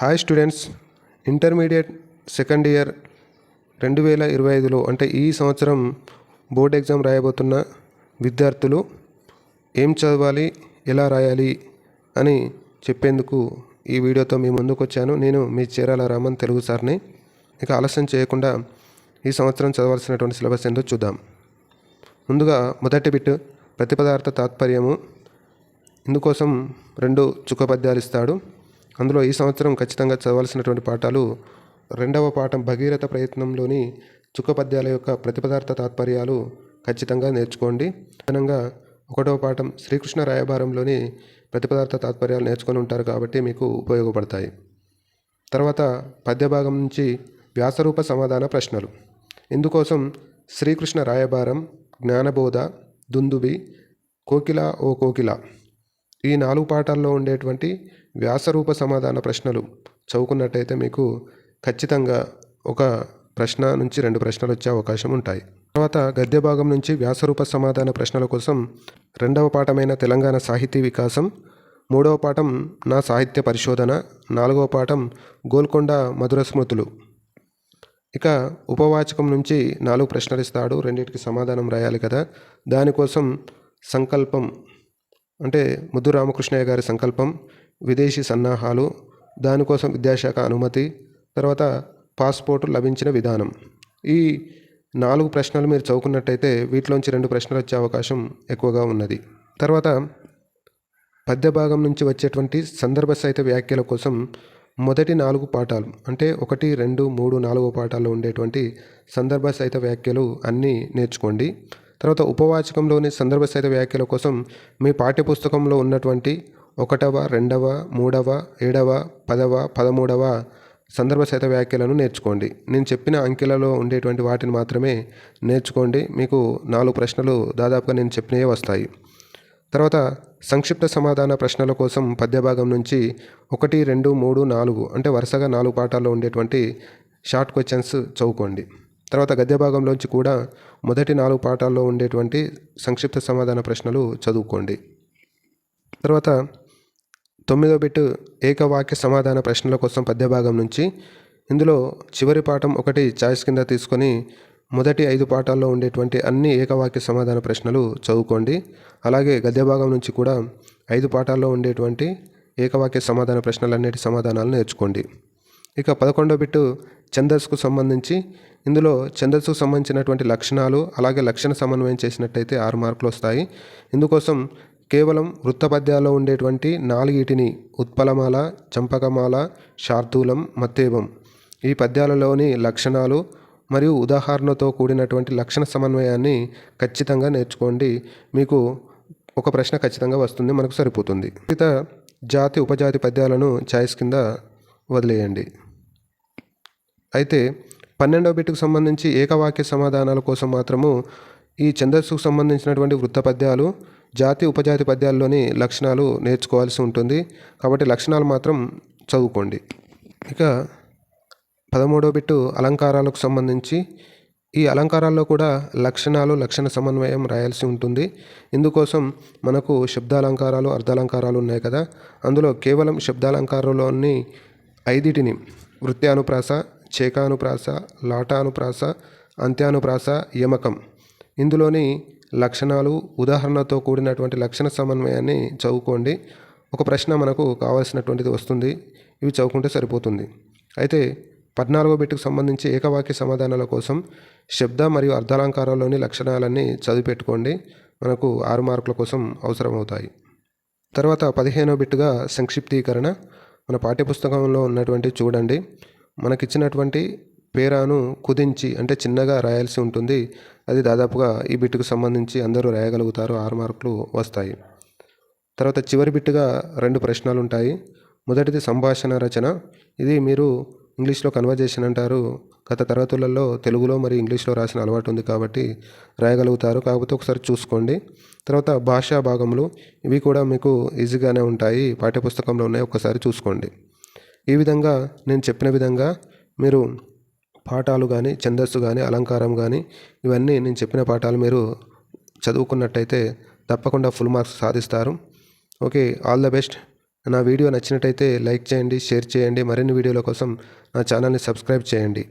Hi students intermediate second year రెండు వేల ఇరవై ఐదులో అంటే ఈ సంవత్సరం బోర్డ్ ఎగ్జామ్ రాయబోతున్న విద్యార్థులు ఏం చదవాలి ఎలా రాయాలి అని చెప్పేందుకు ఈ వీడియోతో మీ ముందుకు వచ్చాను నేను మీ చీరాల రామన్ తెలుగు సార్ని. ఇక ఆలస్యం చేయకుండా ఈ సంవత్సరం చదవాల్సినటువంటి సిలబస్ ఏంటో చూద్దాం. ముందుగా మొదటి బిట్ ప్రతిపదార్థ తాత్పర్యము. ఇందుకోసం రెండు చుక్క పద్యాలు ఇస్తాడు. అందులో ఈ సంవత్సరం ఖచ్చితంగా చదవాల్సినటువంటి పాఠాలు రెండవ పాఠం భగీరథ ప్రయత్నంలోని చుక్క పద్యాల యొక్క ప్రతిపదార్థ తాత్పర్యాలు ఖచ్చితంగా నేర్చుకోండి. అదనంగా ఒకటవ పాఠం శ్రీకృష్ణ రాయబారంలోని ప్రతిపదార్థ తాత్పర్యాలు నేర్చుకొని ఉంటారు కాబట్టి మీకు ఉపయోగపడతాయి. తర్వాత పద్యభాగం నుంచి వ్యాసరూప సమాధాన ప్రశ్నలు. ఇందుకోసం శ్రీకృష్ణ రాయబారం జ్ఞానబోధ దుందుబి కోకిల ఓ కోకిల ఈ నాలుగు పాఠాల్లో ఉండేటువంటి వ్యాసరూప సమాధాన ప్రశ్నలు చదువుకున్నట్టయితే మీకు ఖచ్చితంగా ఒక ప్రశ్న నుంచి రెండు ప్రశ్నలు వచ్చే అవకాశం ఉంటాయి. తర్వాత గద్య భాగం నుంచి వ్యాసరూప సమాధాన ప్రశ్నల కోసం రెండవ పాఠమైన తెలంగాణ సాహితీ వికాసం మూడవ పాఠం నా సాహిత్య పరిశోధన నాలుగవ పాఠం గోల్కొండ మధుర స్మృతులు. ఇక ఉపవాచకం నుంచి నాలుగు ప్రశ్నలు ఇస్తాడు. రెండింటికి సమాధానం రాయాలి కదా. దానికోసం సంకల్పం అంటే ముద్దు రామకృష్ణయ్య గారి సంకల్పం విదేశీ సన్నాహాలు దానికోసం విద్యాశాఖ అనుమతి తర్వాత పాస్పోర్టు లభించిన విధానం. ఈ నాలుగు ప్రశ్నలు మీరు చదువుకున్నట్టయితే వీటిలోంచి రెండు ప్రశ్నలు వచ్చే అవకాశం ఎక్కువగా ఉన్నది. తర్వాత పద్య భాగం నుంచి వచ్చేటువంటి సందర్భ సహిత వ్యాఖ్యల కోసం మొదటి నాలుగు పాఠాలు అంటే ఒకటి రెండు మూడు నాలుగు పాఠాల్లో ఉండేటువంటి సందర్భ సహిత వ్యాఖ్యలు అన్నీ నేర్చుకోండి. తర్వాత ఉపవాచకంలోని సందర్భ సహిత వ్యాఖ్యల కోసం మీ పాఠ్యపుస్తకంలో ఉన్నటువంటి ఒకటవ రెండవ మూడవ ఏడవ పదవ పదమూడవ సందర్భ సహిత వ్యాఖ్యలను నేర్చుకోండి. నేను చెప్పిన అంకెలలో ఉండేటువంటి వాటిని మాత్రమే నేర్చుకోండి. మీకు నాలుగు ప్రశ్నలు దాదాపుగా నేను చెప్పినవే వస్తాయి. తర్వాత సంక్షిప్త సమాధాన ప్రశ్నల కోసం పద్యభాగం నుంచి ఒకటి రెండు మూడు నాలుగు అంటే వరుసగా నాలుగు పాఠాల్లో ఉండేటువంటి షార్ట్ క్వశ్చన్స్ చదువుకోండి. తర్వాత గద్య భాగంలోంచి కూడా మొదటి నాలుగు పాఠాల్లో ఉండేటువంటి సంక్షిప్త సమాధాన ప్రశ్నలు చదువుకోండి. తర్వాత తొమ్మిదో బిట్ ఏకవాక్య సమాధాన ప్రశ్నల కోసం పద్యభాగం నుంచి ఇందులో చివరి పాఠం ఒకటి చాయిస్ కింద తీసుకొని మొదటి ఐదు పాఠాల్లో ఉండేటువంటి అన్ని ఏకవాక్య సమాధాన ప్రశ్నలు చదువుకోండి. అలాగే గద్య భాగం నుంచి కూడా ఐదు పాఠాల్లో ఉండేటువంటి ఏకవాక్య సమాధాన ప్రశ్నలన్నిటి సమాధానాలు నేర్చుకోండి. ఇక పదకొండో బిట్టు ఛందస్సుకు సంబంధించి. ఇందులో ఛందస్సుకు సంబంధించినటువంటి లక్షణాలు అలాగే లక్షణ సమన్వయం చేసినట్టయితే ఆరు మార్కులు వస్తాయి. ఇందుకోసం కేవలం వృత్తపద్యాల్లో ఉండేటువంటి నాలుగిటిని ఉత్పలమాల చంపకమాల శార్దూలం మత్తేబం ఈ పద్యాలలోని లక్షణాలు మరియు ఉదాహరణతో కూడినటువంటి లక్షణ సమన్వయాన్ని ఖచ్చితంగా నేర్చుకోండి. మీకు ఒక ప్రశ్న ఖచ్చితంగా వస్తుంది మనకు సరిపోతుంది. మిగత జాతి ఉపజాతి పద్యాలను ఛాయిస్ కింద వదిలేయండి. అయితే పన్నెండవ బిట్టుకు సంబంధించి ఏకవాక్య సమాధానాల కోసం మాత్రము ఈ ఛందస్సుకు సంబంధించినటువంటి వృత్త పద్యాలు జాతి ఉపజాతి పద్యాల్లోని లక్షణాలు నేర్చుకోవాల్సి ఉంటుంది. కాబట్టి లక్షణాలు మాత్రం చదువుకోండి. ఇక పదమూడో బిట్టు అలంకారాలకు సంబంధించి ఈ అలంకారాల్లో కూడా లక్షణాలు లక్షణ సమన్వయం రాయాల్సి ఉంటుంది. ఇందుకోసం మనకు శబ్దాలంకారాలు అర్ధాలంకారాలు ఉన్నాయి కదా. అందులో కేవలం శబ్దాలంకారంలోని ఐదిటిని వృత్యానుప్రాస చేకానుప్రాస లాటానుప్రాస అంత్యానుప్రాస యమకం. ఇందులోని లక్షణాలు ఉదాహరణతో కూడినటువంటి లక్షణ సమన్వయాన్ని చదువుకోండి. ఒక ప్రశ్న మనకు కావాల్సినటువంటిది వస్తుంది. ఇవి చదువుకుంటే సరిపోతుంది. అయితే పద్నాలుగో బిట్టుకు సంబంధించి ఏకవాక్య సమాధానాల కోసం శబ్ద మరియు అర్ధాలంకారాల్లోని లక్షణాలన్నీ చదివి పెట్టుకోండి మనకు ఆరు మార్కుల కోసం అవసరమవుతాయి. తర్వాత పదిహేనో బిట్టుగా సంక్షిప్తీకరణ. మన పాఠ్యపుస్తకంలో ఉన్నటువంటి చూడండి. మనకిచ్చినటువంటి పేరాను కుదించి అంటే చిన్నగా రాయాల్సి ఉంటుంది. అది దాదాపుగా ఈ బిట్కు సంబంధించి అందరూ రాయగలుగుతారు. ఆరు మార్కులు వస్తాయి. తర్వాత చివరి బిట్టుగా రెండు ప్రశ్నలు ఉంటాయి మొదటిది సంభాషణ రచన. ఇది మీరు ఇంగ్లీష్లో కన్వర్జేషన్ అంటారు. గత తరగతులలో తెలుగులో మరి ఇంగ్లీష్లో రాసిన అలవాటు ఉంది కాబట్టి రాయగలుగుతారు. కాకపోతే ఒకసారి చూసుకోండి. తర్వాత భాషా భాగములు. ఇవి కూడా మీకు ఈజీగానే ఉంటాయి. పాఠ్యపుస్తకంలో ఉన్నాయి. ఒకసారి చూసుకోండి. ఈ విధంగా నేను చెప్పిన విధంగా మీరు పాఠాలు కానీ ఛందస్సు కానీ అలంకారం కానీ ఇవన్నీ నేను చెప్పిన పాఠాలు మీరు చదువుకున్నట్టయితే తప్పకుండా ఫుల్ మార్క్స్ సాధిస్తారు. ఓకే ఆల్ ద బెస్ట్ నా వీడియో నచ్చినట్టయితే లైక్ చేయండి షేర్ చేయండి మరిన్ని వీడియోల కోసం నా ఛానల్ని సబ్స్క్రైబ్ చేయండి.